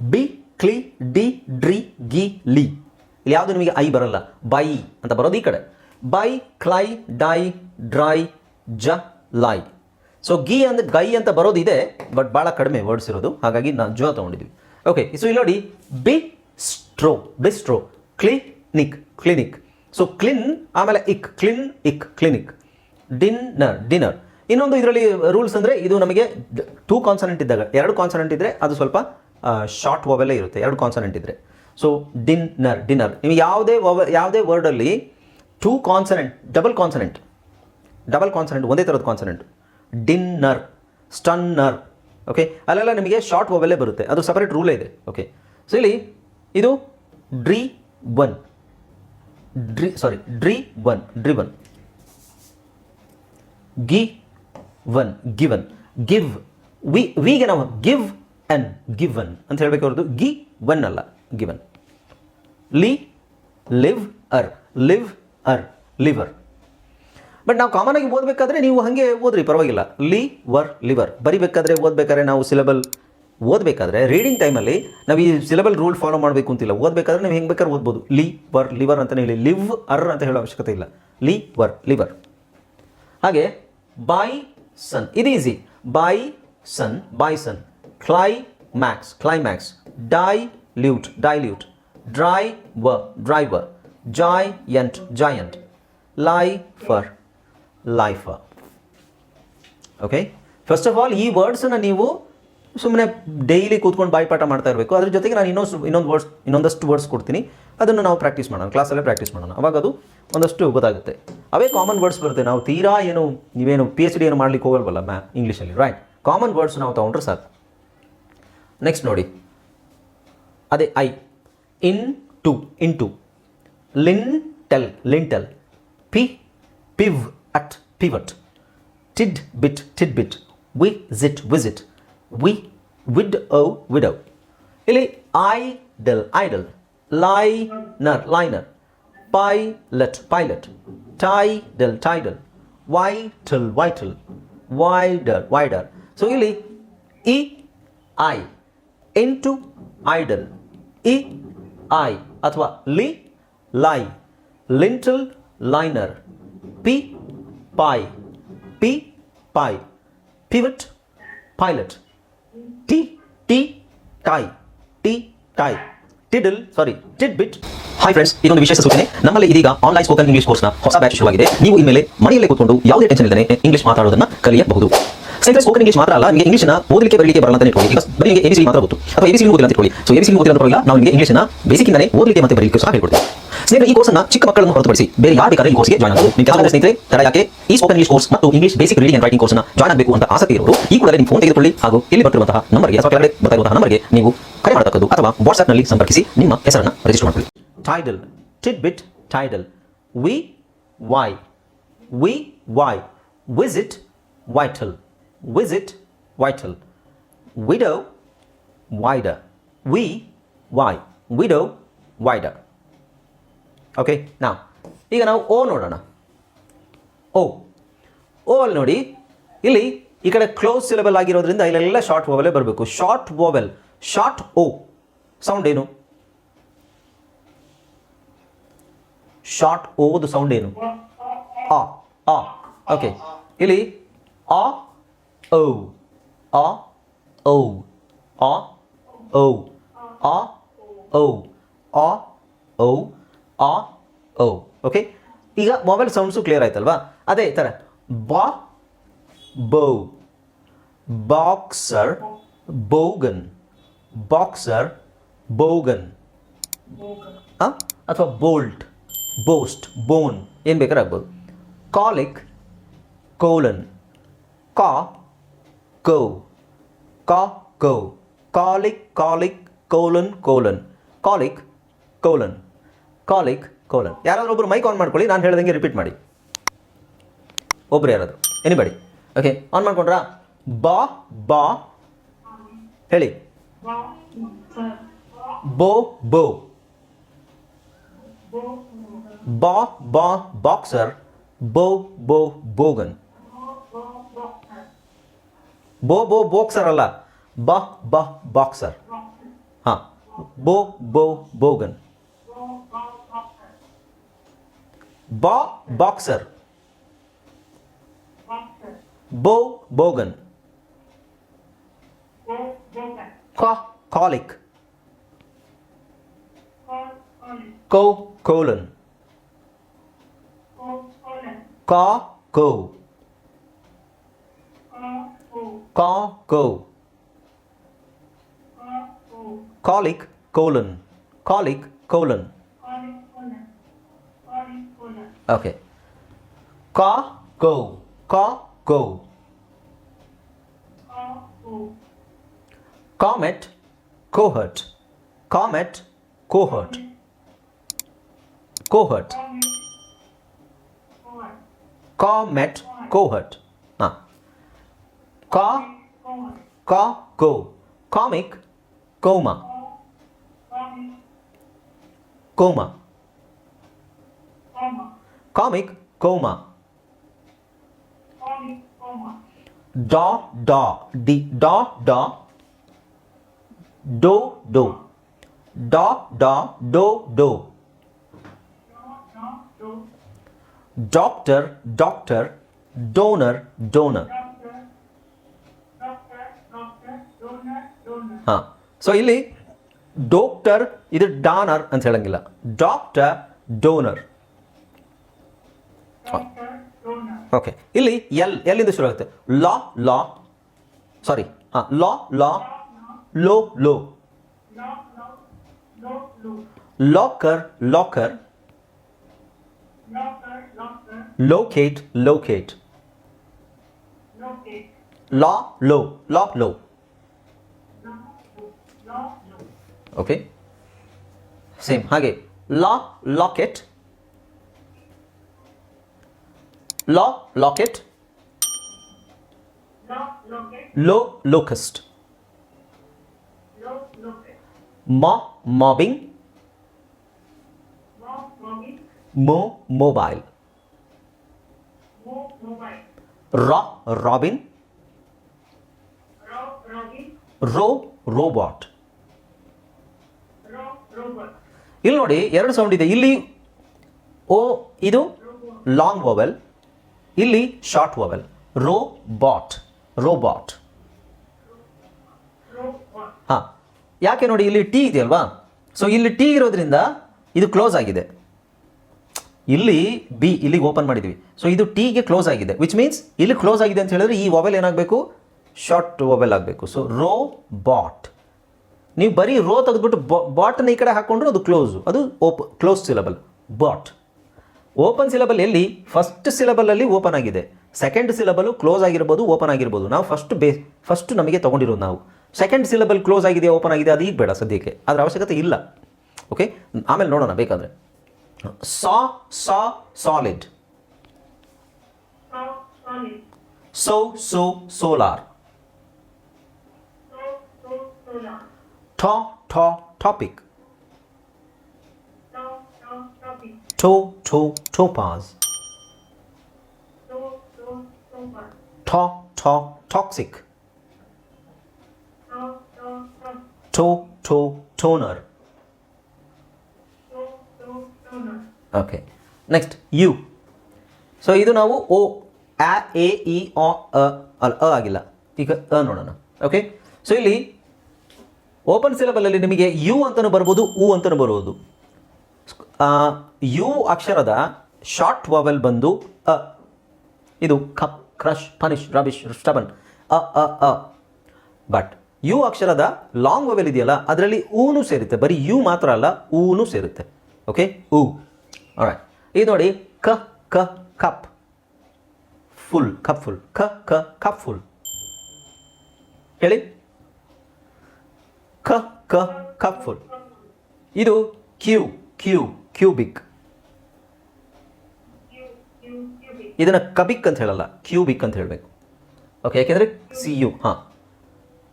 B, ಕ್ಲಿ, D, ಡ್ರಿ, ಗಿ, ಲಿ. ಇಲ್ಲಿ ಯಾವುದು ನಿಮಗೆ ಐ ಬರಲ್ಲ? ಬೈ ಅಂತ ಬರೋದು ಈ ಕಡೆ. ಬೈ ಕ್ಲೈ, ಡೈ, ಡ್ರೈ, ಜ ಲೈ ಸೊ ಗಿ ಅಂದ್ರೆ ಗೈ ಅಂತ ಬರೋದು ಇದೆ, ಬಟ್ ಭಾಳ ಕಡಿಮೆ ವರ್ಡ್ಸ್ ಇರೋದು. ಹಾಗಾಗಿ ನಾನು ಜೋ ತಗೊಂಡಿದ್ವಿ. ಓಕೆ ಸೊ ಇಲ್ಲಿ ನೋಡಿ, bi, stro bistro clinic clinic. So clin, ಆಮೇಲೆ ic, clin, ic, clinic. Dinner dinner. ಇನ್ನೊಂದು ಇದರಲ್ಲಿ ರೂಲ್ಸ್ ಅಂದರೆ ಇದು ನಮಗೆ ಟೂ ಕಾನ್ಸನೆಂಟ್ ಇದ್ದಾಗ, ಎರಡು ಕಾನ್ಸನೆಂಟ್ ಇದ್ದರೆ ಅದು ಸ್ವಲ್ಪ ಶಾರ್ಟ್ ವೊವೆಲ್ಲೇ ಇರುತ್ತೆ. ಎರಡು ಕಾನ್ಸನೆಂಟ್ ಇದ್ದರೆ ಸೊ ಡಿನ್ನರ್ ಡಿನ್ನರ್ ನಿಮಗೆ ಯಾವುದೇ ವವ ಯಾವುದೇ ವರ್ಡಲ್ಲಿ two consonant double consonant double consonant ಒಂದೇ ಥರದ ಕಾನ್ಸನೆಂಟ್ ಡಿನ್ನರ್ ಸ್ಟನ್ನರ್ ಓಕೆ ಅಲ್ಲೆಲ್ಲ ನಿಮಗೆ ಶಾರ್ಟ್ ವವೆಲ್ಲೇ ಬರುತ್ತೆ. ಅದು ಸಪರೇಟ್ ರೂಲೇ ಇದೆ. ಓಕೆ ಸೊ ಇಲ್ಲಿ ಇದು dri ven dri sorry dri ven dri ven gi ven given give vi ವಿಗೆ ನಾವು ಗಿವ್ ಅನ್ ಗಿವನ್ ಅಂತ ಹೇಳಬೇಕು ಅವ್ರದ್ದು. ಗಿ ಒನ್ ಅಲ್ಲ given li liver liver liver but ನಾವು ಕಾಮನ್ ಆಗಿ ಓದಬೇಕಾದ್ರೆ ನೀವು ಹಾಗೆ ಓದ್ರಿ, ಪರವಾಗಿಲ್ಲ. ಲಿ ವರ್ ಲಿವರ್ ಬರಿಬೇಕಾದ್ರೆ ಓದಬೇಕಾದ್ರೆ ನಾವು ಸಿಲೆಬಲ್ ಓದಬೇಕಾದ್ರೆ ರೀಡಿಂಗ್ ಟೈಮಲ್ಲಿ ನಾವು ಈ ಸಿಲೆಬಲ್ ರೂಲ್ ಫಾಲೋ ಮಾಡಬೇಕು ಅಂತಿಲ್ಲ. ಓದಬೇಕಾದ್ರೆ ನೀವು ಹೆಂಗೆ ಬೇಕಾದ್ರೆ ಓದ್ಬೋದು. ಲಿ ವರ್ ಲಿವರ್ ಅಂತಲೇ ಹೇಳಿ. ಲಿವ್ ಅರ್ ಅಂತ ಹೇಳೋ ಅವಶ್ಯಕತೆ ಇಲ್ಲ. ಲಿ ವರ್ ಲಿವರ್ ಹಾಗೆ ಬಾಯ್ ಸನ್ ಇದು easy bison bison climax climax lute dilute ವ driver ant giant lifer lifer okay first of all ಈ ವರ್ಡ್ಸನ್ನು ನೀವು ಸುಮ್ಮನೆ ಡೈಲಿ ಕೂತ್ಕೊಂಡು ಬಾಯ್ಪಾಠ ಮಾಡ್ತಾ ಇರಬೇಕು. ಅದ್ರ ಜೊತೆಗೆ ನಾನು ಇನ್ನೊಂದು ಇನ್ನೊಂದು ವರ್ಡ್ಸ್ ಇನ್ನೊಂದಷ್ಟು ವರ್ಡ್ಸ್ ಕೊಡ್ತೀನಿ. ಅದನ್ನು ನಾವು ಪ್ರಾಕ್ಟೀಸ್ ಮಾಡೋಣ. ಕ್ಲಾಸಲ್ಲೇ ಪ್ರಾಕ್ಟೀಸ್ ಮಾಡೋಣ. ಅವಾಗ ಅದು ಒಂದಷ್ಟು ಗೊತ್ತಾಗುತ್ತೆ. ಅವೇ ಕಾಮನ್ ವರ್ಡ್ಸ್ ಬರುತ್ತೆ. ನಾವು ತೀರಾ ಏನು, ನೀವೇನು ಪಿ ಎಚ್ ಡಿ ಏನು ಮಾಡ್ಲಿಕ್ಕೆ ಹೋಗಲ್ವಲ್ಲ ಮ್ಯಾ ಇಂಗ್ಲೀಷಲ್ಲಿ ರೈಟ್ ಕಾಮನ್ ವರ್ಡ್ಸ್ ನಾವು ತೊಗೊಂಡ್ರೆ ಸಾಕು. ನೆಕ್ಸ್ಟ್ ನೋಡಿ. ಅದೇ I into into lintel lintel pi piv ot pivot tidbit tidbit visit visit vi vid ow widow ಇಲ್ಲಿ idle idle liner liner pilot pilot tidal tidal vital vital wider wider so ಇಲ್ಲಿ i I into idle i I ಅಥವಾ li li lintel liner pi pi pi pi pivot pilot ti ti ಕಾಯ್ T ಕಾಯ್ tidal ಸಾರಿ ಟಿಡ್ ಬಿಟ್ hi friends ಇದೊಂದು ವಿಶೇಷ ಸೂಚನೆ. ನಮ್ಮಲ್ಲಿ ಇದೀಗ online spoken English ಕೋರ್ಸ್ನ ಹೊಸ ಬ್ಯಾಚ್ ಶುರುವಾಗಿದೆ. ನೀವು ಇನ್ಮೇಲೆ ಮನೆಯಲ್ಲೇ ಕೂತ್ಕೊಂಡು ಯಾವುದೇ ಟೆನ್ಷನ್ ಇಲ್ಲದೆ ಇಂಗ್ಲಿಷ್ ಮಾತಾಡೋದನ್ನ ಕಲಿಯಬಹುದು. ಸ್ನೇಹಿತರೆ ಸ್ಪೋಕನ್ ಇಂಗ್ಲಿಷ್ ಮಾತ್ರ ಅಲ್ಲ, ನಿಮಗೆ ಇಂಗ್ಲಿಷ್ನ ಓದಲಿಕ್ಕೆ, ಬರಲಿಕ್ಕೆ ಬರಲ್ಲ ಅಂತ ಇಟ್ಕೊಳ್ಳಿ. ಬರೀ ನಿಮಗೆ ಎಬಿಸಿ ಮಾತ್ರ ಗೊತ್ತು. ಅಥವಾ ಎಬಿಸಿ ಓದಿಲ್ಲ ಅಂತ ಇಟ್ಕೊಳ್ಳಿ. ಸೊ ಎಬಿಸಿ ಓದಿಲ್ಲ ಪರವಾಗಿಲ್ಲ ನಾವು ನಿಮಗೆ ಇಂಗ್ಲಿಷ್ನ ಬೇಸಿಕ್ ಇಂದಾನೆ ಓದಲಿಕ್ಕೆ ಮತ್ತೆ ಬರಲಿಕ್ಕೆ ಸಹ ಹೇಳ್ಕೊಡ್ತೀವಿ. ಸ್ನೇಹಿತರೆ, ಈ ಕೋರ್ಸ್ನ ಚಿಕ್ಕ ಮಕ್ಕಳನ್ನು ಹೊರತುಪಡಿಸಿ ಬೇರೆ ಯಾರು ಬೇಕಾದ್ರೆ ಈ ಕೋರ್ಸ್ಗೆ ಜಾಯ್ನ್ ಆಗಬಹುದು ನಿಮ್ಮ ಸ್ನೇಹಿತರೆ ತರ ಯಾಕೆ ಈ ಸ್ಪೋಕನ್ ಇಂಗ್ಲಿಷ್ ಕೋರ್ಸ್ ಮತ್ತು English basic reading and writing ಕೋರ್ಸ್ನ ಜಾಯ್ನ್ ಆಗಬೇಕು ಅಂತ ಆಸಕ್ತಿ ಇರೋರು, ಈ ಕೂಡಲೇ ನಿಮ್ಮ ಫೋನ್ ತೆಗೆದುಕೊಳ್ಳಿ ಹಾಗೂ ಇಲ್ಲಿ ಬರ್ತಿರುವಂತಹ ನಂಬರ್ಗೆ, ಅಥವಾ ಕೆಳಗಡೆ ಬರ್ತಿರುವಂತಹ ನಂಬರ್ಗೆ ನೀವು ಕರೆ ಮಾಡತಕ್ಕದ್ದು ಅಥವಾ ವಾಟ್ಸ್ಆಪ್ನಲ್ಲಿ ಸಂಪರ್ಕಿಸಿ ನಿಮ್ಮ ಹೆಸರನ್ನು ರಿಜಿಸ್ಟರ್ ಮಾಡಿಕೊಳ್ಳಿ. Tidal titbit tidal vi vy vi vy visit vital visit vital widow wider vi vy widow wider okay ನಾ ಈಗ ನಾವು ಓ ನೋಡೋಣ. ಓ ಓ ಅಲ್ಲಿ ನೋಡಿ, ಇಲ್ಲಿ ಈ ಕಡೆ ಕ್ಲೋಸ್ ಸಿಲೆಬಲ್ ಆಗಿರೋದ್ರಿಂದ ಇಲ್ಲೆಲ್ಲ ಶಾರ್ಟ್ ವೋವೆಲೇ ಬರಬೇಕು. Short vowel short o sound ಏನು? ಶಾರ್ಟ್ ಓದು ಸೌಂಡ್ ಏನು? ಆ ಆ ಓಕೆ ಇಲ್ಲಿ ಆ ಓ o o o ಓ o o o ಓ ಆ ಓ ಓಕೆ ಈಗ ಮೊಬೈಲ್ ಸೌಂಡ್ಸು ಕ್ಲಿಯರ್ ಆಯ್ತಲ್ವಾ? ಅದೇ ಥರ. ಬಾ, ಬೌ, ಬಾಕ್ಸರ್, ಬೋಗನ್. ಬಾಕ್ಸರ್, ಬೋಗನ್. ಅಥವಾ ಬೋಲ್ಟ್, ಬೋಸ್ಟ್, ಬೋನ್. ಏನು ಬೇಕಾದ್ರೆ ಆಗ್ಬೋದು. Colic, colon. ಕಾ ಕೌ ಕಾ go colic colic, colon colon colic colon colic colon ಯಾರಾದರೂ ಒಬ್ರು ಮೈಕ್ ಆನ್ ಮಾಡ್ಕೊಳ್ಳಿ, ನಾನು ಹೇಳ್ದಂಗೆ ರಿಪೀಟ್ ಮಾಡಿ. ಒಬ್ರು ಯಾರಾದರೂ. ಎನಿಬಡಿ ಓಕೆ ಆನ್ ಮಾಡ್ಕೊಂಡ್ರಾ? ಬಾ ಬಾ. ಹೇಳಿ. ಬೋ ಬೋ. ಬಾ ಬಾ ಬಾಕ್ಸರ್ ಬೋ ಬೋ, ಬೋಗನ್. ಬೋ ಬೋ ಬಾಕ್ಸರ್ ಅಲ್ಲ ಬಾ ಬಾ ಬಾಕ್ಸರ್ ಹಾಂ ಬೋ ಬೋ ಬೋಗನ್ ಬಾ ಬಾಕ್ಸರ್ ಬೋ ಬೋಗನ್ ಕಾ ಕಾಲಿಕ್ ಕೋ ಕೋಲನ್ ಕಾ ಕೋ co go. Colic colon. Colic colon. Okay. Co go. Co go. Comet cohort. Comet cohort. Cohort. Comet cohort. ಹಾಂ ca ca co comic coma coma comic coma da da di da da do do da da do do doctor doctor donor donor ಹಾಂ. So ಇಲ್ಲಿ doctor ಇದು donor ಅಂತ ಹೇಳಂಗಿಲ್ಲ. Doctor donor okay ಇಲ್ಲಿ ಎಲ್ ಎಲ್ಲಿಂದ ಶುರು ಆಗುತ್ತೆ ಲಾ ಲಾ ಸಾರಿ ಹಾಂ la la lo lo locker locker locate locate la lo la lo okay same ಹಾಗೆ. La locket la locket lo locust ma mobbing mo mobile ra Robin ro robot ಇಲ್ಲಿ ನೋಡಿ ಎರಡು ಸೌಂಡ್ ಇದೆ. ಇಲ್ಲಿ ಓ, ಇದು ಲಾಂಗ್ ವೋವೆಲ್, ಇಲ್ಲಿ short vowel. Ro bot robot. ಹಾಂ, ಯಾಕೆ ನೋಡಿ ಇಲ್ಲಿ ಟಿ ಇದೆಯಲ್ವಾ ಸೊ ಇಲ್ಲಿ ಟಿ ಇರೋದ್ರಿಂದ ಇದು ಕ್ಲೋಸ್ ಆಗಿದೆ. ಇಲ್ಲಿ ಬಿ, ಇಲ್ಲಿಗೆ ಓಪನ್ ಮಾಡಿದ್ವಿ. ಸೊ ಇದು ಟಿಗೆ ಕ್ಲೋಸ್ ಆಗಿದೆ ವಿಚ್ ಮೀನ್ಸ್ ಇಲ್ಲಿ ಕ್ಲೋಸ್ ಆಗಿದೆ ಅಂತ ಹೇಳಿದ್ರೆ ಈ ವೋವೆಲ್ ಏನಾಗಬೇಕು? ಶಾರ್ಟ್ ವೋವೆಲ್ ಆಗಬೇಕು. ಸೊ ರೋ ಬಾಟ್ ನೀವು ಬರೀ ರೋ ತೆಗೆದ್ಬಿಟ್ಟು ಬಾಟನ್ನು ಈ ಕಡೆ ಹಾಕ್ಕೊಂಡ್ರೆ ಅದು ಕ್ಲೋಸು ಅದು ಓಪ್ close syllable but open syllable ಎಲ್ಲಿ? ಫಸ್ಟ್ ಸಿಲಬಲಲ್ಲಿ ಓಪನ್ ಆಗಿದೆ. ಸೆಕೆಂಡ್ ಸಿಲಬಲು ಕ್ಲೋಸ್ ಆಗಿರ್ಬೋದು ಓಪನ್ ಆಗಿರ್ಬೋದು. ನಾವು ಫಸ್ಟ್ ಬೇ ಫಸ್ಟ್ ನಮಗೆ ತೊಗೊಂಡಿರೋದು ನಾವು. ಸೆಕೆಂಡ್ ಸಿಲಬಲ್ ಕ್ಲೋಸ್ ಆಗಿದೆ ಓಪನ್ ಆಗಿದೆ ಅದು ಈಗ ಬೇಡ ಸದ್ಯಕ್ಕೆ. ಅದರ ಅವಶ್ಯಕತೆ ಇಲ್ಲ. ಓಕೆ ಆಮೇಲೆ ನೋಡೋಣ ಬೇಕಾದರೆ. Sa sa solid so so solar ta ta topic to to topaz ta ಟಾ ಟಾಕ್ಸಿಕ್ ಟೋ ಟೋ toner okay next U so ಇದು ನಾವು ಓ ಆ ಎ ಇ ಅ ಅ ಅಲ್ಲ ಅ ಆಗಿಲ್ಲ. ಈಗ ಅ ನೋಡೋಣ. ಓಕೆ ಸೊ ಇಲ್ಲಿ ಓಪನ್ ಸಿಲಬಲಲ್ಲಿ ನಿಮಗೆ ಯು ಅಂತಲೂ ಬರ್ಬೋದು, ಉ ಅಂತಲೂ ಬರ್ಬೋದು. ಯು ಅಕ್ಷರದ ಶಾರ್ಟ್ ವವೆಲ್ ಬಂದು ಅ, ಇದು cup crush punish rubbish stubborn, ಅ ಅ ಅ. ಬಟ್ ಯು ಅಕ್ಷರದ ಲಾಂಗ್ ವವೆಲ್ ಇದೆಯಲ್ಲ, ಅದರಲ್ಲಿ ಊನು ಸೇರುತ್ತೆ. ಬರೀ ಯು ಮಾತ್ರ ಅಲ್ಲ ಊನು ಸೇರುತ್ತೆ. ಓಕೆ? ಊ ಆಲ್ರೈಟ್ ಇದು ನೋಡಿ, ಕ ಕ, ಕಪ್. Full cup full. ಕ ಕ, ಕಪ್ ಫುಲ್. ಹೇಳಿ. ಕ ಕ ಕಪ್ ಫುಲ್ ಇದು ಕ್ಯೂ ಕ್ಯೂ, ಕ್ಯೂಬಿಕ್. ಇದನ್ನು ಕಬಿಕ್ ಅಂತ ಹೇಳಲ್ಲ, ಕ್ಯೂಬಿಕ್ ಅಂತ ಹೇಳಬೇಕು. ಓಕೆ ಯಾಕೆಂದರೆ ಸಿ ಯು, ಹಾಂ.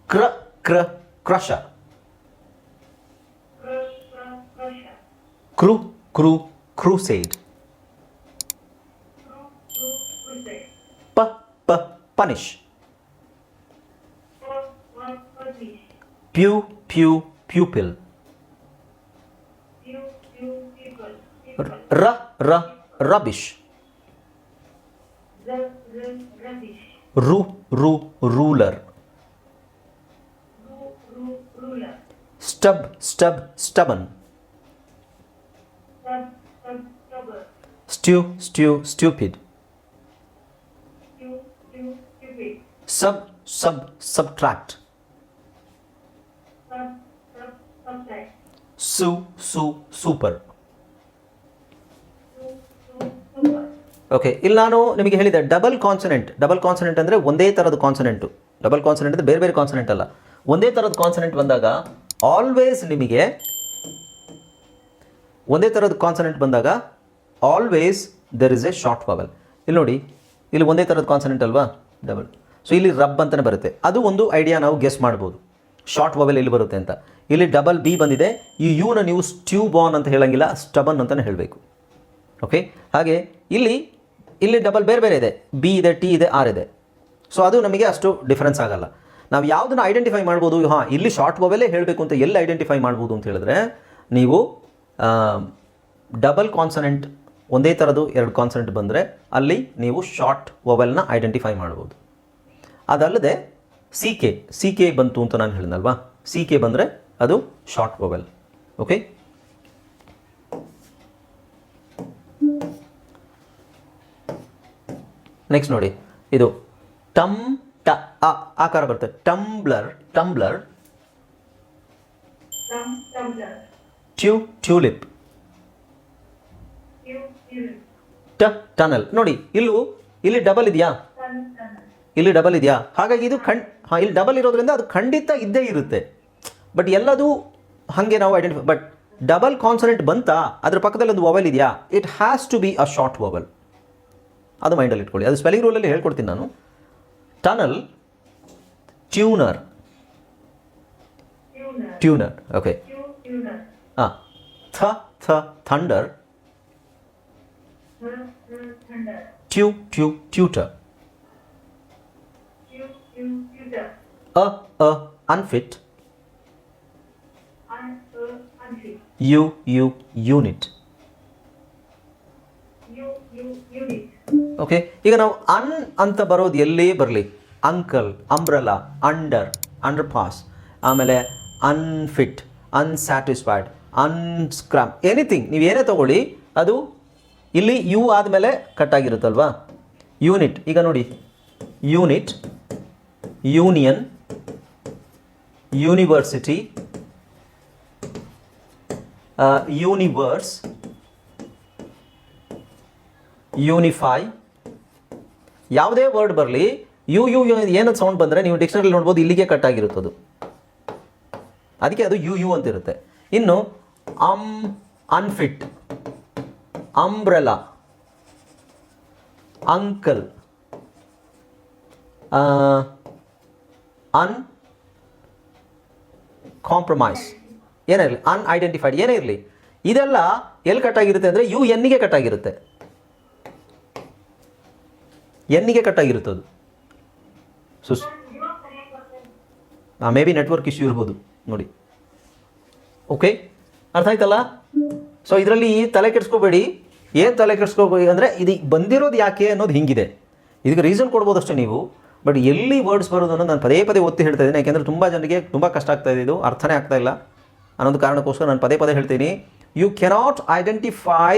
ಕ್ರ ಕ್ರ, ಕ್ರಶ. ಕ್ರೂ ಕ್ರೂ, ಕ್ರೂಸೇಡ್. ಪ ಪ, punish. Pu pu pupil. R, r rubbish. R. Ru ru ruler. Stub stub stubborn. Stew. Stew. stupid. Stupid. Sub sub subtract. ಸು ಸು, ಸೂಪರ್. ಓಕೆ, ಇಲ್ಲಿ ನಾನು ನಿಮಗೆ ಹೇಳಿದೆ ಡಬಲ್ ಕಾನ್ಸನೆಂಟ್ ಡಬಲ್ ಕಾನ್ಸನೆಂಟ್ ಅಂದರೆ ಒಂದೇ ಥರದ ಕಾನ್ಸನೆಂಟು ಡಬಲ್ ಕಾನ್ಸನೆಂಟ್ ಅಂದರೆ ಬೇರೆ ಬೇರೆ ಕಾನ್ಸನೆಂಟ್ ಅಲ್ಲ. ಒಂದೇ ಥರದ ಕಾನ್ಸನೆಂಟ್ ಬಂದಾಗ ಆಲ್ವೇಸ್ ನಿಮಗೆ ಒಂದೇ ಥರದ ಕಾನ್ಸನೆಂಟ್ ಬಂದಾಗ always there is a short vowel ಇಲ್ಲಿ ನೋಡಿ, ಇಲ್ಲಿ ಒಂದೇ ಥರದ ಕಾನ್ಸನೆಂಟ್ ಅಲ್ವಾ? ಡಬಲ್ ಸೊ ಇಲ್ಲಿ ರಬ್ ಅಂತಲೇ ಬರುತ್ತೆ. ಅದು ಒಂದು ಐಡಿಯಾ ನಾವು ಗೆಸ್ ಮಾಡ್ಬೋದು. ಶಾರ್ಟ್ ವವೆಲ್ ಎಲ್ಲಿ ಬರುತ್ತೆ ಅಂತ. ಇಲ್ಲಿ ಡಬಲ್ ಬಿ ಬಂದಿದೆ. ಈ ಯುನ ನೀವು ಸ್ಟ್ಯೂಬಾನ್ ಅಂತ ಹೇಳಂಗಿಲ್ಲ ಸ್ಟಬನ್ ಅಂತಲೇ ಹೇಳಬೇಕು. ಓಕೆ ಹಾಗೆ ಇಲ್ಲಿ ಇಲ್ಲಿ ಡಬಲ್ ಬೇರೆ ಬೇರೆ ಇದೆ. ಬಿ ಇದೆ ಟಿ ಇದೆ ಆರ್ ಇದೆ. ಸೊ ಅದು ನಮಗೆ ಅಷ್ಟು ಡಿಫ್ರೆನ್ಸ್ ಆಗಲ್ಲ. ನಾವು ಯಾವುದನ್ನು ಐಡೆಂಟಿಫೈ ಮಾಡ್ಬೋದು? ಹಾಂ, ಇಲ್ಲಿ ಶಾರ್ಟ್ ವವೆಲ್ಲೇ ಹೇಳಬೇಕು ಅಂತ ಎಲ್ಲಿ ಐಡೆಂಟಿಫೈ ಮಾಡ್ಬೋದು ಅಂತ ಹೇಳಿದ್ರೆ, ನೀವು ಡಬಲ್ ಕಾನ್ಸನೆಂಟ್ ಒಂದೇ ಥರದ್ದು ಎರಡು ಕಾನ್ಸನೆಂಟ್ ಬಂದರೆ ಅಲ್ಲಿ ನೀವು ಶಾರ್ಟ್ ವವೆಲ್ನ ಐಡೆಂಟಿಫೈ ಮಾಡ್ಬೋದು. ಅದಲ್ಲದೆ ಸಿ ಕೆ ಸಿ ಕೆ ಬಂತು ಅಂತ ನಾನು ಹೇಳಿದ್ನಲ್ವಾ? ಸಿ ಕೆ ಬಂದರೆ ಅದು ಶಾರ್ಟ್ ವೊವೆಲ್ ಓಕೆ ನೆಕ್ಸ್ಟ್ ನೋಡಿ. ಇದು ಟಮ್ ಟ ಆಕಾರ ಬರುತ್ತೆ. Tumbler tumbler tu tulip. Ta tunnel ನೋಡಿ ಇಲ್ಲೂ ಇಲ್ಲಿ ಡಬಲ್ ಇದೆಯಾ. ಇಲ್ಲಿ ಡಬಲ್ ಇದೆಯಾ? ಹಾಗಾಗಿ ಇದು ಖಂಡ್ ಹಾಂ ಇಲ್ಲಿ ಡಬಲ್ ಇರೋದ್ರಿಂದ ಅದು ಖಂಡಿತ ಇದ್ದೇ ಇರುತ್ತೆ. ಬಟ್ ಎಲ್ಲದೂ ಹಾಗೆ ನಾವು ಐಡೆಂಟಿಫೈ ಬಟ್ ಡಬಲ್ ಕಾನ್ಸನೆಂಟ್ ಬಂತಾ? ಅದ್ರ ಪಕ್ಕದಲ್ಲಿ ಒಂದು ವವೆಲ್ ಇದೆಯಾ? It has to be a short vowel ಅದು ಮೈಂಡಲ್ಲಿ ಇಟ್ಕೊಳ್ಳಿ. ಅದು ಸ್ಪೆಲ್ಲಿಂಗ್ ರೂಲಲ್ಲಿ ಹೇಳ್ಕೊಡ್ತೀನಿ ನಾನು. Tunnel tuner tuner okay. ಹಾಂ. ಥ ಥ ಥಂಡರ್. ಟ್ಯೂ ಟ್ಯೂ ಟ್ಯೂಟರ್ uh, ಅ ಅ unfit Un, uh, unfit. U u unit You, you, unit. Okay ಈಗ ನಾವು ಅನ್ ಅಂತ ಬರೋದು ಎಲ್ಲೇ ಬರಲಿ? Uncle umbrella under under pass ಆಮೇಲೆ ಅನ್ಫಿಟ್ ಅನ್ಸ್ಯಾಟಿಸ್ಫೈಡ್ ಅನ್ಸ್ಕ್ರಾಮ್ ಎನಿಥಿಂಗ್ ನೀವು ಏನೇ ತಗೊಳ್ಳಿ ಅದು ಇಲ್ಲಿ ಯು ಆದಮೇಲೆ ಕಟ್ ಆಗಿರುತ್ತಲ್ವಾ? ಯೂನಿಟ್ ಈಗ ನೋಡಿ. Unit union, university universe, unify. ಯಾವುದೇ ವರ್ಡ್ ಬರಲಿ, ಯು ಯು ಯು ಸೌಂಡ್ ಬಂದರೆ ನೀವು ಡಿಕ್ಷನರಿ ನೋಡ್ಬೋದು ಇಲ್ಲಿಗೆ ಕಟ್ ಆಗಿರುತ್ತದು. ಅದಕ್ಕೆ ಅದು ಯು ಯು ಅಂತಿರುತ್ತೆ. ಇನ್ನು ಅಮ್ unfit umbrella uncle un compromise ಏನೇ ಇರಲಿ ಅನ್ಐಡೆಂಟಿಫೈಡ್ ಏನೇ ಇರಲಿ ಇದೆಲ್ಲ ಎಲ್ಲಿ ಕಟ್ ಆಗಿರುತ್ತೆ ಅಂದರೆ ಯು ಎನ್ನಿಗೆ ಕಟ್ ಆಗಿರುತ್ತೆ. ಎನ್ನಿಗೆ ಕಟ್ ಆಗಿರುತ್ತೆ ಅದು. ಸುಸ್ ಮೇ ಬಿ ನೆಟ್ವರ್ಕ್ ಇಶ್ಯೂ ಇರ್ಬೋದು. ನೋಡಿ. ಓಕೆ ಅರ್ಥ ಆಯ್ತಲ್ಲ? ಸೊ ಇದರಲ್ಲಿ ತಲೆ ಕೆಡಿಸ್ಕೋಬೇಡಿ. ಏನು ತಲೆ ಕೆಡಿಸ್ಕೋಬೇಡಿ ಅಂದರೆ, ಇದು ಬಂದಿರೋದು ಯಾಕೆ ಅನ್ನೋದು ಹಿಂಗಿದೆ. ಇದಕ್ಕೆ ರೀಸನ್ ಕೊಡ್ಬೋದು ಅಷ್ಟೇ ನೀವು. ಬಟ್ ಎಲ್ಲಿ ವರ್ಡ್ಸ್ ಬರೋದು ಅನ್ನೋದು ನಾನು ಪದೇ ಪದೇ ಒತ್ತಿ ಹೇಳ್ತಾ ಇದ್ದೀನಿ. ಯಾಕೆಂದರೆ ತುಂಬ ಜನರಿಗೆ ತುಂಬ ಕಷ್ಟ ಆಗ್ತಾ ಇದೆ ಇದು. ಅರ್ಥನೇ ಆಗ್ತಾ ಇಲ್ಲ. ಅನ್ನೋದು ಕಾರಣಕ್ಕೋಸ್ಕರ ನಾನು ಪದೇ ಪದೇ ಹೇಳ್ತೀನಿ. You cannot identify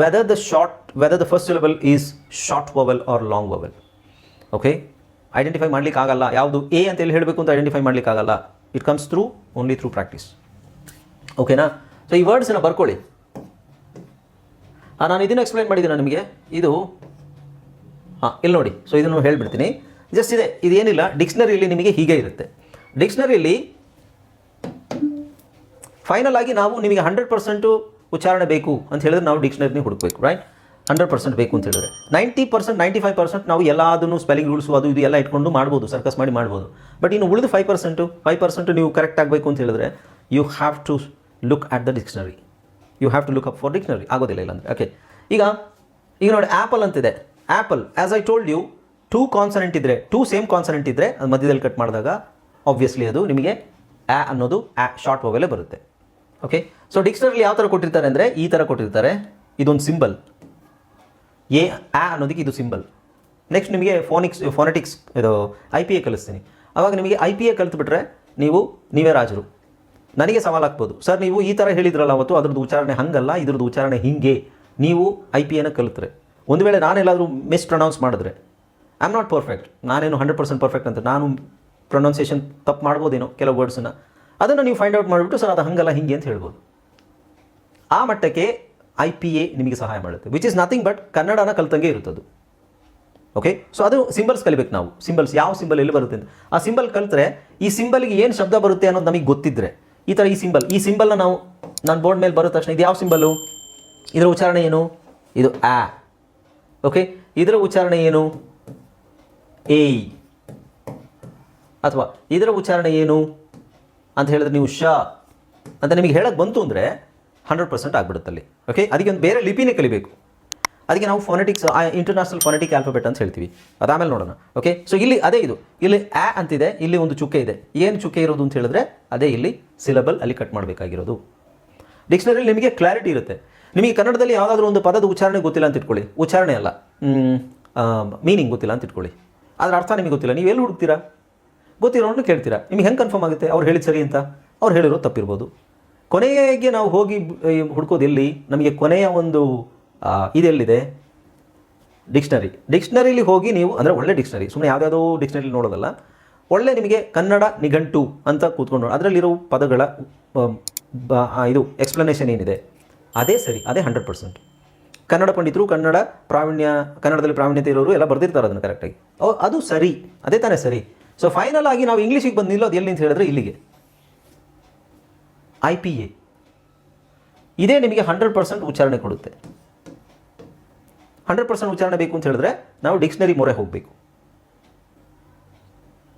whether the short whether the first syllable is short vowel or long vowel okay identify ಮಾಡ್ಲಿಕ್ಕೆ ಆಗಲ್ಲ. ಯಾವುದು ಎ ಅಂತ ಎಲ್ಲಿ ಹೇಳಬೇಕು ಅಂತ ಐಡೆಂಟಿಫೈ ಮಾಡ್ಲಿಕ್ಕೆ ಆಗಲ್ಲ. It comes through only through practice ಓಕೆನಾ ಸೊ ಈ ವರ್ಡ್ಸನ್ನ ಬರ್ಕೊಳ್ಳಿ. ನಾನು ಇದನ್ನು ಎಕ್ಸ್ಪ್ಲೈನ್ ಮಾಡಿದ್ದೀನಿ ನಿಮಗೆ. ಇದು ಹಾಂ, ಇಲ್ಲಿ ನೋಡಿ. ಸೊ ಇದನ್ನು ಹೇಳಿಬಿಡ್ತೀನಿ. ಜಸ್ಟ್ ಇದೆ. ಇದೇನಿಲ್ಲ? ಡಿಕ್ಷ್ನರಿಯಲ್ಲಿ ನಿಮಗೆ ಹೀಗೆ ಇರುತ್ತೆ. ಡಿಕ್ಷ್ನರಿಯಲ್ಲಿ ಫೈನಲ್ ಆಗಿ ನಾವು ನಿಮಗೆ ಹಂಡ್ರೆಡ್ ಪರ್ಸೆಂಟು ಉಚ್ಚಾರಣೆ ಬೇಕು ಅಂತ ಹೇಳಿದ್ರೆ ನಾವು ಡಿಕ್ಷನರಿನೇ ಹುಡುಕಬೇಕು ರೈಟ್ ಹಂಡ್ರೆಡ್ ಪರ್ಸೆಂಟ್ ಬೇಕು ಅಂತ ಹೇಳಿದ್ರೆ. Ninety percent ninety five percent ನಾವು ಎಲ್ಲದನ್ನು ಸ್ಪೆಲ್ಲಿಂಗ್ ರೂಲ್ಸು ಅದು ಇದು ಎಲ್ಲ ಇಟ್ಕೊಂಡು ಮಾಡ್ಬೋದು ಸರ್ಕಸ್ ಮಾಡಿ ಮಾಡ್ಬೋದು. ಬಟ್ ಇನ್ನು ಉಳಿದು ಫೈವ್ ಪರ್ಸೆಂಟು ಫೈವ್ ಪರ್ಸೆಂಟ್ ನೀವು ಕರೆಕ್ಟ್ ಆಗಬೇಕು ಅಂತ ಹೇಳಿದ್ರೆ you have to look at the dictionary you have to look up for dictionary ಆಗೋದಿಲ್ಲ ಇಲ್ಲಾಂದರೆ. ಓಕೆ ಈಗ ಈಗ ನೋಡಿ ಆ್ಯಪಲ್ ಅಂತಿದೆ. Apple as I told you two consonant ಇದ್ದರೆ ಟೂ ಸೇಮ್ ಕಾನ್ಸನೆಂಟ್ ಇದ್ದರೆ ಅದು ಮಧ್ಯದಲ್ಲಿ ಕಟ್ ಮಾಡಿದಾಗ ಆಬ್ವಿಯಸ್ಲಿ ಅದು ನಿಮಗೆ ಆ ಅನ್ನೋದು ಆ ಶಾರ್ಟ್ ವೋವೆಲೇ ಬರುತ್ತೆ. ಓಕೆ ಸೊ ಡಿಕ್ಷನರಿಲಿ ಯಾವ ಥರ ಕೊಟ್ಟಿರ್ತಾರೆ ಅಂದರೆ, ಈ ಥರ ಕೊಟ್ಟಿರ್ತಾರೆ. ಇದೊಂದು ಸಿಂಬಲ್ ಎ ಆ ಅನ್ನೋದಕ್ಕೆ ಇದು ಸಿಂಬಲ್ ನೆಕ್ಸ್ಟ್ ನಿಮಗೆ ಫೋನಿಕ್ಸ್ ಫೋನೆಟಿಕ್ಸ್ ಇದು ಐ ಪಿ ಎ ಕಲಿಸ್ತೀನಿ. ಅವಾಗ ನಿಮಗೆ ಐ ಪಿ ಎ ಕಲಿತ್ಬಿಟ್ರೆ ನೀವು, ನೀವೇ ರಾಜರು. ನನಗೆ ಸವಾಲು ಹಾಕ್ಬೋದು ಸರ್ ನೀವು ಈ ಥರ ಹೇಳಿದ್ರಲ್ಲ ಅವತ್ತು, ಅದ್ರದ್ದು ಉಚ್ಚಾರಣೆ ಹಂಗಲ್ಲ, ಇದ್ರದ್ದು ಉಚ್ಚಾರಣೆ ಹಿಂಗೆ. ನೀವು ಐ ಪಿ ಎನ ಕಲಿತ್ರೆ. ಒಂದು ವೇಳೆ ನಾನೆಲ್ಲಾದರೂ ಮಿಸ್ ಪ್ರೊನೌನ್ಸ್ ಮಾಡಿದ್ರೆ ಐ ಆಮ್ ನಾಟ್ ಪರ್ಫೆಕ್ಟ್ ನಾನೇನು ಹಂಡ್ರೆಡ್ ಪರ್ಸೆಂಟ್ ಪರ್ಫೆಕ್ಟ್ ಅಂತ ನಾನು ಪ್ರೊನೌನ್ಸಿಯೇಷನ್ ತಪ್ಪು ಮಾಡ್ಬೋದೇನೋ ಕೆಲವು ವರ್ಡ್ಸನ್ನು ಅದನ್ನು ನೀವು ಫೈಂಡ್ ಔಟ್ ಮಾಡಿಬಿಟ್ಟು, ಸರ್, ಅದು ಹಂಗಲ್ಲ, ಹಿಂಗೆ ಅಂತ ಹೇಳ್ಬೋದು. ಆ ಮಟ್ಟಕ್ಕೆ ಐ ಪಿ ಎ ನಿಮಗೆ ಸಹಾಯ ಮಾಡುತ್ತೆ ವಿಚ್ ಇಸ್ ನಥಿಂಗ್ ಬಟ್ ಕನ್ನಡನ ಕಲ್ತಂಗೆ ಇರುತ್ತದು. ಓಕೆ ಸೊ ಅದು ಸಿಂಬಲ್ಸ್ ಕಲಿಬೇಕು ನಾವು. ಸಿಂಬಲ್ಸ್ ಯಾವ ಸಿಂಬಲ್ ಎಲ್ಲಿ ಬರುತ್ತೆ ಅಂತ. ಆ ಸಿಂಬಲ್ ಕಲಿತ್ರೆ, ಈ ಸಿಂಬಲ್ಗೆ ಏನು ಶಬ್ದ ಬರುತ್ತೆ ಅನ್ನೋದು ನಮಗೆ ಗೊತ್ತಿದ್ರೆ, ಈ ಥರ ಈ ಸಿಂಬಲ್ ಈ ಸಿಂಬಲ್ನ ನಾವು ನನ್ನ ಬೋರ್ಡ್ ಮೇಲೆ ಬರೋ ತಕ್ಷಣ ಇದು ಯಾವ ಸಿಂಬಲು ಇದರ ಉಚ್ಚಾರಣೆ ಏನು? ಇದು ಆ. ಓಕೆ ಇದರ ಉಚ್ಚಾರಣೆ ಏನು? ಏಯ್ ಅಥವಾ ಇದರ ಉಚ್ಚಾರಣೆ ಏನು? ಅಂತ ಹೇಳಿದ್ರೆ ನೀವು ಶ ಅಂತ ನಿಮಗೆ ಹೇಳಕ್ಕೆ ಬಂತು ಅಂದರೆ ಹಂಡ್ರೆಡ್ ಪರ್ಸೆಂಟ್ ಆಗ್ಬಿಡುತ್ತಲ್ಲಿ. ಓಕೆ ಅದಕ್ಕೆ ಒಂದು ಬೇರೆ ಲಿಪಿನೇ ಕಲಿಬೇಕು. ಅದಕ್ಕೆ ನಾವು ಫೋನೆಟಿಕ್ಸ್ ಇಂಟರ್ನ್ಯಾಷನಲ್ ಫೋನೆಟಿಕ್ ಆಲ್ಫಾಬೆಟ್ ಅಂತ ಹೇಳ್ತೀವಿ. ಅದಾಮೇಲೆ ನೋಡೋಣ. ಓಕೆ ಸೊ ಇಲ್ಲಿ ಅದೇ ಇದು. ಇಲ್ಲಿ ಆ ಅಂತಿದೆ, ಇಲ್ಲಿ ಒಂದು ಚುಕ್ಕೆ ಇದೆ. ಏನು ಚುಕ್ಕೆ ಇರೋದು ಅಂತ ಹೇಳಿದ್ರೆ ಅದೇ ಇಲ್ಲಿ ಸಿಲಬಲ್ ಅಲ್ಲಿ ಕಟ್ ಮಾಡಬೇಕಾಗಿರೋದು. ಡಿಕ್ಷನರಿ ನಿಮಗೆ ಕ್ಲಾರಿಟಿ ಇರುತ್ತೆ. ನಿಮಗೆ ಕನ್ನಡದಲ್ಲಿ ಯಾವುದಾದ್ರೂ ಒಂದು ಪದದ ಉಚ್ಚಾರಣೆ ಗೊತ್ತಿಲ್ಲ ಅಂತ ಇಟ್ಕೊಳ್ಳಿ. ಉಚ್ಚಾರಣೆ ಅಲ್ಲ. ಮೀನಿಂಗ್ ಗೊತ್ತಿಲ್ಲ ಅಂತ ಇಟ್ಕೊಳ್ಳಿ. ಅದರ ಅರ್ಥ ನಿಮಗೆ ಗೊತ್ತಿಲ್ಲ. ನೀವು ಎಲ್ಲಿ ಹುಡುಕ್ತೀರಾ? ಗೊತ್ತಿರೋನು ಕೇಳ್ತೀರಾ? ನಿಮಗೆ ಹೆಂಗೆ ಕನ್ಫರ್ಮ್ ಆಗುತ್ತೆ? ಅವ್ರು ಹೇಳಿದ ಸರಿ ಅಂತ? ಅವ್ರು ಹೇಳಿರೋ ತಪ್ಪಿರ್ಬೋದು. ಕೊನೆಗೆ ನಾವು ಹೋಗಿ ಹುಡ್ಕೋದು ಎಲ್ಲಿ? ನಮಗೆ ಕೊನೆಯ ಒಂದು ಇದೆಲ್ಲಿದೆ ಡಿಕ್ಷನರಿ. ಡಿಕ್ಷನರಿಲಿ ಹೋಗಿ ನೀವು, ಅಂದರೆ ಒಳ್ಳೆ ಡಿಕ್ಷನರಿ. ಸುಮ್ಮನೆ ಯಾವುದ್ಯಾವುದೋ ಡಿಕ್ಷನರಿಲಿ ನೋಡೋದಲ್ಲ. ಒಳ್ಳೆ ನಿಮಗೆ ಕನ್ನಡ ನಿಘಂಟು ಅಂತ ಕೂತ್ಕೊಂಡು ಅದರಲ್ಲಿರೋ ಪದಗಳ ಇದು ಎಕ್ಸ್ಪ್ಲನೇಷನ್ ಏನಿದೆ? ಅದೇ ಸರಿ, ಅದೇ ಹಂಡ್ರೆಡ್ ಪರ್ಸೆಂಟ್ ಕನ್ನಡ ಪಂಡಿತರು ಕನ್ನಡ ಪ್ರಾವೀಣ್ಯ, ಕನ್ನಡದಲ್ಲಿ ಪ್ರಾವೀಣ್ಯತೆ ಇರೋರು ಎಲ್ಲ ಬರ್ದಿರ್ತಾರೆ ಅದನ್ನು ಕರೆಕ್ಟಾಗಿ ಓ, ಅದು ಸರಿ, ಅದೇ ತಾನೇ ಸರಿ. ಸೊ ಫೈನಲ್ ಆಗಿ ನಾವು ಇಂಗ್ಲೀಷಿಗೆ ಬಂದು ನಿಲ್ಲೋದು ಎಲ್ಲಿ ಅಂತ ಹೇಳಿದ್ರೆ ಇಲ್ಲಿಗೆ. ಐ ಪಿ ಎ ಇದೇ ನಿಮಗೆ ಹಂಡ್ರೆಡ್ ಪರ್ಸೆಂಟ್ ಉಚ್ಚಾರಣೆ ಕೊಡುತ್ತೆ. ಹಂಡ್ರೆಡ್ ಪರ್ಸೆಂಟ್ ಉಚ್ಚಾರಣೆ ಬೇಕು ಅಂತ ಹೇಳಿದ್ರೆ ನಾವು ಡಿಕ್ಷನರಿ ಮೊರೆ ಹೋಗಬೇಕು.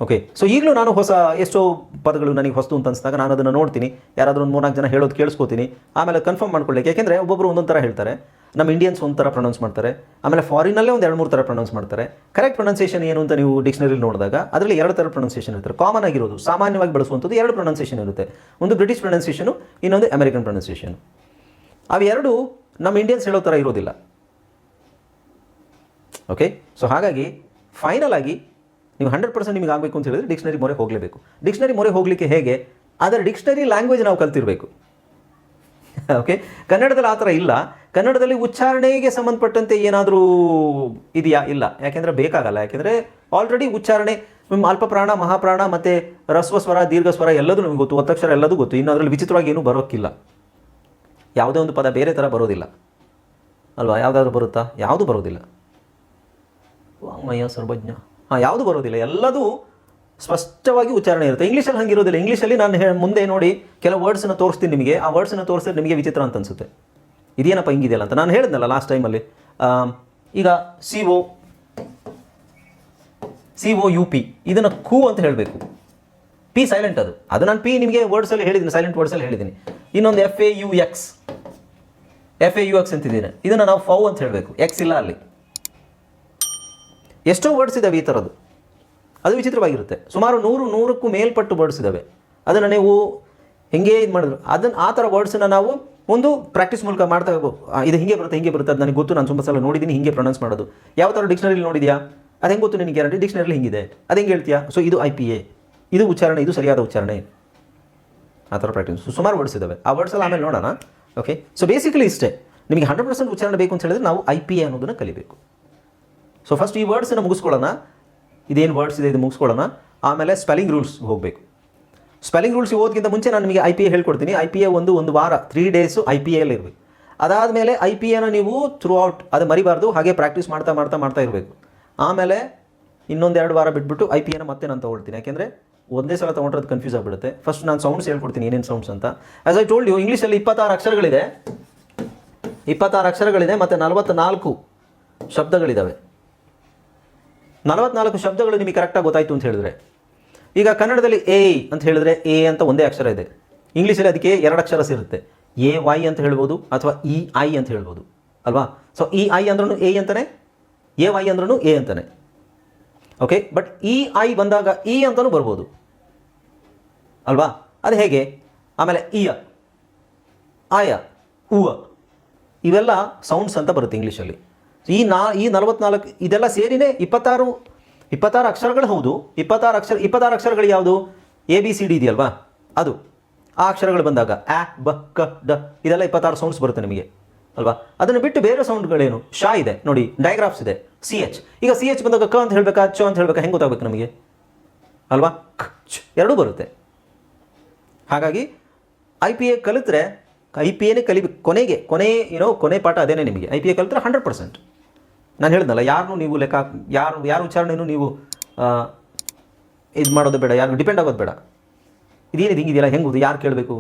ಓಕೆ ಸೊ ಈಗಲೂ ನಾನು ಹೊಸ ಎಷ್ಟೋ ಪದಗಳು ನನಗೆ ಹೊಸ್ತು ಅಂತ ಅನಿಸಿದಾಗ ನಾನು ಅದನ್ನು ನೋಡ್ತೀನಿ. ಯಾರಾದರೂ ಒಂದು ಮೂರ್ನಾಲ್ಕು ಜನ ಹೇಳೋದು ಕೇಳಿಸ್ಕೋತೀನಿ. ಆಮೇಲೆ ಕನ್ಫರ್ಮ್ ಮಾಡ್ಕೊಳ್ಳಿ ಯಾಕೆಂದರೆ ಒಬ್ಬೊಬ್ಬರು ಒಂದೊಂದು ಥರ ಹೇಳ್ತಾರೆ. ನಮ್ಮ ಇಂಡಿಯನ್ಸ್ ಒಂದು ಥರ ಪ್ರೊನೌನ್ಸ್ ಮಾಡ್ತಾರೆ. ಆಮೇಲೆ ಫಾರಿನಲ್ಲೇ ಒಂದು ಎರಡು ಮೂರು ಥರ ಪ್ರೊನೌನ್ಸ್ ಮಾಡ್ತಾರೆ. ಕರೆಕ್ಟ್ ಪ್ರೊನೌನ್ಸಿಯೇಷನ್ ಏನು ಅಂತ ನೀವು ಡಿಕ್ಷನರಿಲಿ ನೋಡಿದಾಗ, ಅದರಲ್ಲಿ ಎರಡು ಥರ ಪ್ರೊನೌನ್ಸಿಯೇಷನ್ ಇರ್ತಾರೆ. ಕಾಮನ್ ಆಗಿರೋದು, ಸಾಮಾನ್ಯವಾಗಿ ಬಳಸುವಂಥದ್ದು ಎರಡು ಪ್ರೊನೌನ್ಸಿಯೇಷನ್ ಇರುತ್ತೆ. ಒಂದು ಬ್ರಿಟಿಷ್ ಪ್ರೊನೌನ್ಸಿಯೇಷನು ಇನ್ನೊಂದು ಅಮೆರಿಕನ್ ಪ್ರೊನೌನ್ಸಿಯೇಷನ್ ಅವೆರಡು ನಮ್ಮ ಇಂಡಿಯನ್ಸ್ ಹೇಳೋ ಥರ ಇರೋದಿಲ್ಲ. ಓಕೆ ಸೊ ಹಾಗಾಗಿ ಫೈನಲ್ ಆಗಿ ನೀವು ಹಂಡ್ರೆಡ್ ಪರ್ಸೆಂಟ್ ನಿಮಗೆ ಆಗಬೇಕು ಅಂತ ಹೇಳಿದ್ರೆ ಡಿಕ್ಷನರಿ ಮೊರೆ ಹೋಗಲೇಬೇಕು. ಡಿಕ್ಷನರಿ ಮೊರೆ ಹೋಗಲಿಕ್ಕೆ ಹೇಗೆ? ಅದರ ಡಿಕ್ಷನರಿ ಲ್ಯಾಂಗ್ವೇಜ್ ನಾವು ಕಲ್ತಿರಬೇಕು. ಓಕೆ ಕನ್ನಡದಲ್ಲಿ ಆ ಥರ ಇಲ್ಲ. ಕನ್ನಡದಲ್ಲಿ ಉಚ್ಚಾರಣೆಗೆ ಸಂಬಂಧಪಟ್ಟಂತೆ ಏನಾದರೂ ಇದೆಯಾ? ಇಲ್ಲ. ಯಾಕೆಂದರೆ ಬೇಕಾಗಲ್ಲ. ಯಾಕೆಂದರೆ ಆಲ್ರೆಡಿ ಉಚ್ಚಾರಣೆ ಅಲ್ಪಪ್ರಾಣ, ಮಹಾಪ್ರಾಣ ಮತ್ತು ರಸ್ವ ಸ್ವರ, ದೀರ್ಘ ಸ್ವರ ಎಲ್ಲದೂ ನಮಗೆ ಗೊತ್ತು. ಒತ್ತಕ್ಷರ ಎಲ್ಲದೂ ಗೊತ್ತು. ಇನ್ನು ಅದರಲ್ಲಿ ವಿಚಿತ್ರವಾಗಿ ಏನೂ ಬರೋಕ್ಕಿಲ್ಲ. ಯಾವುದೇ ಒಂದು ಪದ ಬೇರೆ ಥರ ಬರೋದಿಲ್ಲ. ಅಲ್ವಾ? ಯಾವುದಾದ್ರೂ ಬರುತ್ತಾ? ಯಾವುದೂ ಬರೋದಿಲ್ಲ. ವಾಂಗ್ಮಯ ಸರ್ವಜ್ಞ. ಯಾವುದು ಬರೋದಿಲ್ಲ. ಎಲ್ಲದೂ ಸ್ಪಷ್ಟವಾಗಿ ಉಚ್ಚಾರಣೆ ಇರುತ್ತೆ. ಇಂಗ್ಲೀಷಲ್ಲಿ ಹಂಗಿರೋದಿಲ್ಲ. ಇಂಗ್ಲೀಷಲ್ಲಿ ನಾನು ಮುಂದೆ ನೋಡಿ ಕೆಲವು ವರ್ಡ್ಸನ್ನು ತೋರಿಸ್ತೀನಿ ನಿಮಗೆ. ಆ ವರ್ಡ್ಸನ್ನ ತೋರಿಸಿದ್ರೆ ನಿಮಗೆ ವಿಚಿತ್ರ ಅಂತ ಅನಿಸುತ್ತೆ. ಇದೇನಪ್ಪ ಹಿಂಗಿದೆಯಲ್ಲ ಅಂತ. ನಾನು ಹೇಳಿದ್ನಲ್ಲ ಲಾಸ್ಟ್ ಟೈಮಲ್ಲಿ ಈಗ C O C O U P ಇದನ್ನು ಕೂ ಅಂತ ಹೇಳಬೇಕು. ಪಿ ಸೈಲೆಂಟ್ ಅದು. ಅದು ನಾನು ಪಿ ನಿಮಗೆ ವರ್ಡ್ಸಲ್ಲಿ ಹೇಳಿದ್ದೀನಿ. ಸೈಲೆಂಟ್ ವರ್ಡ್ಸಲ್ಲಿ ಹೇಳಿದ್ದೀನಿ. ಇನ್ನೊಂದು F A U X F A U X ಅಂತಿದ್ದೀನಿ ಇದನ್ನು ನಾವು ಫೌ ಅಂತ ಹೇಳಬೇಕು. ಎಕ್ಸ್ ಇಲ್ಲ ಅಲ್ಲಿ. ಎಷ್ಟೋ ವರ್ಡ್ಸ್ ಇದ್ದಾವೆ ಈ ಥರದ್ದು ಅದು ವಿಚಿತ್ರವಾಗಿರುತ್ತೆ. ಸುಮಾರು ನೂರು, ನೂರಕ್ಕೂ ಮೇಲ್ಪಟ್ಟು ವರ್ಡ್ಸ್ ಇದ್ದಾವೆ ಅದನ್ನು ನೀವು ಹೆಂಗೆ ಇದು ಮಾಡಿದ್ರು? ಅದನ್ನು ಆ ಥರ ವರ್ಡ್ಸನ್ನು ನಾವು ಒಂದು ಪ್ರಾಕ್ಟೀಸ್ ಮೂಲಕ ಮಾಡ್ತಾ ಇದು ಹಿಂಗೆ ಬರುತ್ತೆ ಹಿಂಗೆ ಬರುತ್ತೆ, ಅದು ನನಗೆ ಗೊತ್ತು, ನಾನು ತುಂಬ ಸಲ ನೋಡಿದ್ದೀನಿ ಹಿಂಗೆ ಪ್ರೊನೌನ್ಸ್ ಮಾಡೋದು. ಯಾವ ಥರ ಡಿಕ್ಷನರಿಲಿ ನೋಡಿದ್ಯಾ? ಅದು ಹೆಂಗೆ ಗೊತ್ತು ನಿನಗೆ ಗ್ಯಾರಂಟಿ ಡಿಕ್ಷನರಿಲಿ ಹಿಂಗಿದೆ. ಅದು ಹೆಂಗೆ ಹೇಳ್ತೀಯಾ? ಸೊ ಇದು ಐ ಪಿ ಎ ಇದು ಉಚ್ಚಾರಣೆ, ಇದು ಸರಿಯಾದ ಉಚ್ಚಾರಣೆ. ಆ ಥರ ಪ್ರಾಕ್ಟೀಸ್ ಸುಮಾರು ವರ್ಡ್ಸ್ ಇದ್ದಾವೆ ಆ ವರ್ಡ್ಸ್ ಎಲ್ಲ ಆಮೇಲೆ ನೋಡೋಣ. ಓಕೆ ಸೊ ಬೇಸಿಕಲಿ ಇಷ್ಟೇ. ನಿಮಗೆ ಹಂಡ್ರೆಡ್ ಪರ್ಸೆಂಟ್ ಉಚ್ಚಾರಣೆ ಬೇಕು ಅಂತ ಹೇಳಿದ್ರೆ ನಾವು ಐ ಪಿ ಎ ಅನ್ನೋದನ್ನು ಕಲಿಬೇಕು. ಸೊ ಫಸ್ಟ್ ಈ ವರ್ಡ್ಸನ್ನು ಮುಗಿಸ್ಕೊಳ್ಳೋಣ. ಇದೇನು ವರ್ಡ್ಸ್ ಇದೆ, ಇದು ಮುಗಿಸ್ಕೊಳ್ಳೋಣ. ಆಮೇಲೆ ಸ್ಪೆಲ್ಲಿಂಗ್ ರೂಲ್ಸ್ ಹೋಗಬೇಕು. ಸ್ಪೆಲ್ಲಿಂಗ್ ರೂಲ್ಸ್ ಓದಕ್ಕಿಂತ ಮುಂಚೆ ನಾನು ನಿಮಗೆ ಐ ಪಿ ಎ ಹೇಳ್ಕೊಡ್ತೀನಿ. ಐ ಪಿ ಎ ಒಂದು ಒಂದು ವಾರ ತ್ರೀ ಡೇಸು ಐ ಪಿ ಎಲ್ಲಿ ಇರಬೇಕು. ಅದಾದಮೇಲೆ ಐ ಪಿ ಎನ ನೀವು ಥ್ರೂ ಔಟ್ ಅದು ಮರಿಬಾರ್ದು, ಹಾಗೆ ಪ್ರಾಕ್ಟೀಸ್ ಮಾಡ್ತಾ ಮಾಡ್ತಾ ಮಾಡ್ತಾ ಇರಬೇಕು. ಆಮೇಲೆ ಇನ್ನೊಂದೆರಡು ವಾರ ಬಿಟ್ಬಿಟ್ಟು ಐ ಪಿ ಎನ ಮತ್ತೆ ನಾನು ತೊಗೊಳ್ತೀನಿ. ಯಾಕೆಂದರೆ ಒಂದೇ ಸಲ ತೊಗೊಂಡ್ರೆ ಕನ್ಫ್ಯೂಸ್ ಆಗಿಬಿಡುತ್ತೆ. ಫಸ್ಟ್ ನಾನು ಸೌಂಡ್ಸ್ ಹೇಳ್ಕೊಡ್ತೀನಿ, ಏನೇನು ಸೌಂಡ್ಸ್ ಅಂತ. ಆಸ್ ಐ ಟೋಲ್ಡ್ ಯು ಇಂಗ್ಲೀಷಲ್ಲಿ ಇಪ್ಪತ್ತಾರು ಅಕ್ಷರಗಳಿದೆ. ಇಪ್ಪತ್ತಾರು ಅಕ್ಷರಗಳಿದೆ ಮತ್ತು ನಲವತ್ತ್ನಾಲ್ಕು ಶಬ್ದಗಳಿದ್ದಾವೆ ನಲವತ್ನಾಲ್ಕು ಶಬ್ದಗಳು ನಿಮಗೆ ಕರೆಕ್ಟಾಗಿ ಗೊತ್ತಾಯಿತು ಅಂತ ಹೇಳಿದ್ರೆ. ಈಗ ಕನ್ನಡದಲ್ಲಿ ಎ ಅಂತ ಹೇಳಿದ್ರೆ ಎ ಅಂತ ಒಂದೇ ಅಕ್ಷರ ಇದೆ. ಇಂಗ್ಲೀಷಲ್ಲಿ ಅದಕ್ಕೆ ಎರಡು ಅಕ್ಷರ ಸೇರುತ್ತೆ. ಎ ವೈ ಅಂತ ಹೇಳ್ಬೋದು ಅಥವಾ ಇ ಐ ಅಂತ ಹೇಳ್ಬೋದು. ಅಲ್ವಾ? ಸೊ ಇ ಐ ಅಂದ್ರೂ ಎ ಅಂತಾನೆ ಎ ವೈ ಅಂದ್ರೂ ಎ ಅಂತಾನೆ. ಓಕೆ ಬಟ್ ಇ ಐ ಬಂದಾಗ ಇ ಅಂತಲೂ ಬರ್ಬೋದು. ಅಲ್ವಾ? ಅದು ಹೇಗೆ? ಆಮೇಲೆ ಇಯ, ಆಯ, ಉವ. ಇವೆಲ್ಲ ಸೌಂಡ್ಸ್ ಅಂತ ಬರುತ್ತೆ ಇಂಗ್ಲೀಷಲ್ಲಿ ಈ ನಾ, ಈ ನಲವತ್ನಾಲ್ಕು, ಇದೆಲ್ಲ ಸೇರಿನೇ ಇಪ್ಪತ್ತಾರು ಇಪ್ಪತ್ತಾರು ಅಕ್ಷರಗಳು ಹೌದು. ಇಪ್ಪತ್ತಾರು ಅಕ್ಷರ, ಇಪ್ಪತ್ತಾರು ಅಕ್ಷರಗಳು ಯಾವುದು? ಎ ಬಿ ಸಿ ಡಿ ಇದೆಯಲ್ವಾ? ಅದು. ಆ ಅಕ್ಷರಗಳು ಬಂದಾಗ ಆ, ಬ, ಕ, ಡ, ಇದೆಲ್ಲ ಇಪ್ಪತ್ತಾರು ಸೌಂಡ್ಸ್ ಬರುತ್ತೆ ನಿಮಗೆ. ಅಲ್ವಾ? ಅದನ್ನು ಬಿಟ್ಟು ಬೇರೆ ಸೌಂಡ್ಗಳೇನು ಶಾ ಇದೆ. ನೋಡಿ ಡಯಾಗ್ರಾಫ್ಸ್ ಇದೆ. ಸಿ ಎಚ್ ಈಗ ಸಿ ಎಚ್ ಬಂದಾಗ ಕ ಅಂತ ಹೇಳಬೇಕಾ? ಚ ಅಂತ ಹೇಳಬೇಕಾ? ಹೆಂಗೆ ಗೊತ್ತಾಗಬೇಕು ನಮಗೆ? ಅಲ್ವಾ? ಕ್, ಚ. ಎರಡೂ ಬರುತ್ತೆ. ಹಾಗಾಗಿ ಐ ಪಿ ಎ ಕಲಿತರೆ ಐ ಪಿ ಎನೇ ಕಲಿಬೇಕು. ಕೊನೆಗೆ, ಕೊನೆ, ಏನೋ ಕೊನೆ ಪಾಠ ಅದೇನೇ ನಿಮಗೆ. ಐ ಪಿ ಎ ಕಲಿತರೆ ಹಂಡ್ರೆಡ್ ಪರ್ಸೆಂಟ್ ನಾನು ಹೇಳಿದ್ನಲ್ಲ ಯಾರನ್ನೂ ನೀವು ಲೆಕ್ಕ ಯಾರು, ಯಾರ ವಿಚಾರಣೆಯೂ ನೀವು ಇದು ಮಾಡೋದು ಬೇಡ ಯಾರು ಡಿಪೆಂಡ್ ಆಗೋದು ಬೇಡ. ಇದೇನಿದೆ, ಹಿಂಗಿದೆಯಲ್ಲ, ಹೆಂಗೆ ಯಾರು ಕೇಳಬೇಕು?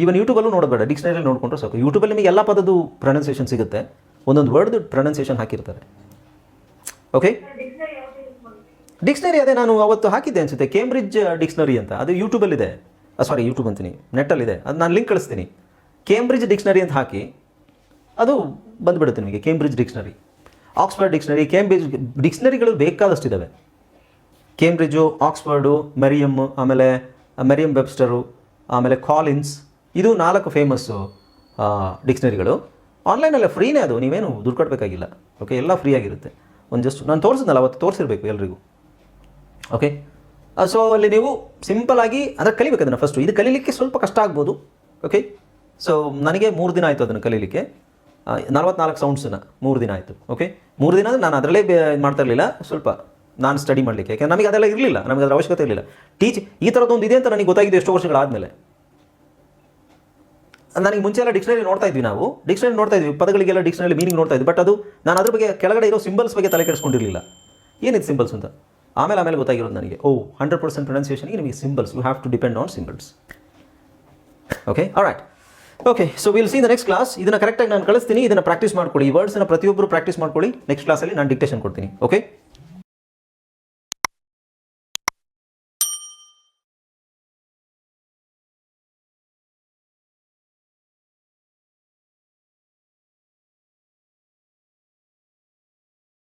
ಈವನ್ ಯೂಟ್ಯೂಬಲ್ಲೂ ನೋಡಬೇಡ ಬೇಡ ಡಿಕ್ಷನರಿ ನೋಡ್ಕೊಂಡ್ರೆ ಸಾಕು. ಯೂಟ್ಯೂಬಲ್ಲಿ ನಿಮಗೆ ಎಲ್ಲ ಪದದ್ದು ಪ್ರೊನೌನ್ಸಿಯೇಷನ್ ಸಿಗುತ್ತೆ. ಒಂದೊಂದು ವರ್ಡ್ದು ಪ್ರೊನೌನ್ಸಿಯೇಷನ್ ಹಾಕಿರ್ತಾರೆ. ಓಕೆ ಡಿಕ್ಷನರಿ ಅದೇ, ನಾನು ಅವತ್ತು ಹಾಕಿದ್ದೆ ಅನಿಸುತ್ತೆ. ಕೇಂಬ್ರಿಡ್ಜ್ ಡಿಕ್ಷನರಿ ಅಂತ. ಅದು ಯೂಟ್ಯೂಬಲ್ಲಿದೆ ಸಾರಿ ಯೂಟ್ಯೂಬ್ ಅಂತೀನಿ. ನೆಟ್ಟಲ್ಲಿದೆ ಅದು ನಾನು ಲಿಂಕ್ ಕಳಿಸ್ತೀನಿ. ಕೇಂಬ್ರಿಡ್ಜ್ ಡಿಕ್ಷನರಿ ಅಂತ ಹಾಕಿ, ಅದು ಬಂದುಬಿಡುತ್ತೆ ನಿಮಗೆ Cambridge dictionary Oxford dictionary Cambridge ಡಿಕ್ಷನರಿಗಳು ಬೇಕಾದಷ್ಟಿದ್ದಾವೆ ಕೇಂಬ್ರಿಡ್ಜು ಆಕ್ಸ್ಫರ್ಡು ಮೆರಿಯಮ್ ಆಮೇಲೆ ಮರಿಯಮ್ ವೆಬ್ಸ್ಟರು ಆಮೇಲೆ ಕಾಲಿನ್ಸ್ ಇದು ನಾಲ್ಕು ಫೇಮಸ್ಸು ಡಿಕ್ಷನರಿಗಳು ಆನ್ಲೈನಲ್ಲಿ ಫ್ರೀನೇ ಅದು, ನೀವೇನು ದುಡ್ಡು ಕಟ್ಟಬೇಕಾಗಿಲ್ಲ ಓಕೆ ಎಲ್ಲ ಫ್ರೀ ಆಗಿರುತ್ತೆ. ಒಂದು ಜಸ್ಟ್ ನಾನು ತೋರಿಸಿದ್ನಲ್ಲ, ಅವತ್ತು ತೋರಿಸಿರ್ಬೇಕು ಎಲ್ರಿಗೂ. ಓಕೆ ಸೊ ಅಲ್ಲಿ ನೀವು ಸಿಂಪಲ್ ಆಗಿ ಅದನ್ನು ಕಲಿಬೇಕು ಅದನ್ನು ಫಸ್ಟು ಇದು ಕಲೀಲಿಕ್ಕೆ ಸ್ವಲ್ಪ ಕಷ್ಟ ಆಗ್ಬೋದು. ಓಕೆ ಸೊ ನನಗೆ ಮೂರು ದಿನ ಆಯಿತು ಅದನ್ನು ಕಲೀಲಿಕ್ಕೆ. ನಲ್ವತ್ನಾಲ್ಕು ಸೌಂಡ್ಸನ್ನು ಮೂರು ದಿನ ಆಯಿತು ಓಕೆ ಮೂರು ದಿನ ನಾನು ಅದರಲ್ಲೇ ಮಾಡ್ತಾ ಇರಲಿಲ್ಲ, ಸ್ವಲ್ಪ ನಾನು ಸ್ಟಡಿ ಮಾಡಲಿಕ್ಕೆ. ಯಾಕೆಂದ್ರೆ ನಮಗೆ ಅದೆಲ್ಲ ಇರಲಿಲ್ಲ, ನಮಗೆ ಅದರ ಅವಶ್ಯಕತೆ ಇರಲಿಲ್ಲ. ಟೀಚ್ ಈ ಥರದ್ದೊಂದು ಇದೆ ಅಂತ ನನಗೆ ಗೊತ್ತಾಗಿದೆ ಎಷ್ಟು ವರ್ಷಗಳಾದಮೇಲೆ. ನನಗೆ ಮುಂಚೆ ಎಲ್ಲ ಡಿಕ್ಷನರಿ ನೋಡ್ತಾ ಇದ್ವಿ ನಾವು. ಡಿಕ್ಷನರಿ ನೋಡ್ತಾ ಇದ್ವಿ, ಪದಗಳಿಗೆಲ್ಲ ಡಿಕ್ಷನರಿ ಮೀನಿಂಗ್ ನೋಡ್ತಾ ಇದ್ವಿ ಬಟ್ ಅದು ನಾನು ಅದ್ರ ಬಗ್ಗೆ ಕೆಳಗಡೆ ಇರೋ ಸಿಂಬಲ್ಸ್ ಬಗ್ಗೆ ತಲೆ ಕೆಡಿಸ್ಕೊಂಡಿರಲಿಲ್ಲ. ಏನಿದೆ ಸಿಂಬಲ್ಸ್ ಅಂತ? ಆಮೇಲೆ ಆಮೇಲೆ ಗೊತ್ತಾಗಿರೋದು ನನಗೆ. ಓ ಹಂಡ್ರೆಡ್ ಪರ್ಸೆಂಟ್ ಪ್ರೊನೌನ್ಸಿಯೇಷನ್ಗೆ ನಿಮಗೆ symbols you have to depend on symbols okay all right okay so will see the next class ಇದನ್ನ ಕರೆಕ್ಟಾಗಿ ನಾನು ಕಳಿಸ್ತೀನಿ. ಇದನ್ನ ಪ್ರಾಕ್ಟೀಸ್ ಮಾಡ್ಕೊಳ್ಳಿ. ಈ ವರ್ಡ್ಸ್ನ ಪ್ರತಿಯೊಬ್ಬರು ಪ್ರಾಕ್ಟೀಸ್ ಮಾಡ್ಕೊಳ್ಳಿ. ನೆಕ್ಸ್ಟ್ ಕ್ಲಾಸಲ್ಲಿ ನಾನು ಡಿಕ್ಟೇಷನ್ ಕೊಡ್ತೀನಿ. ಓಕೆ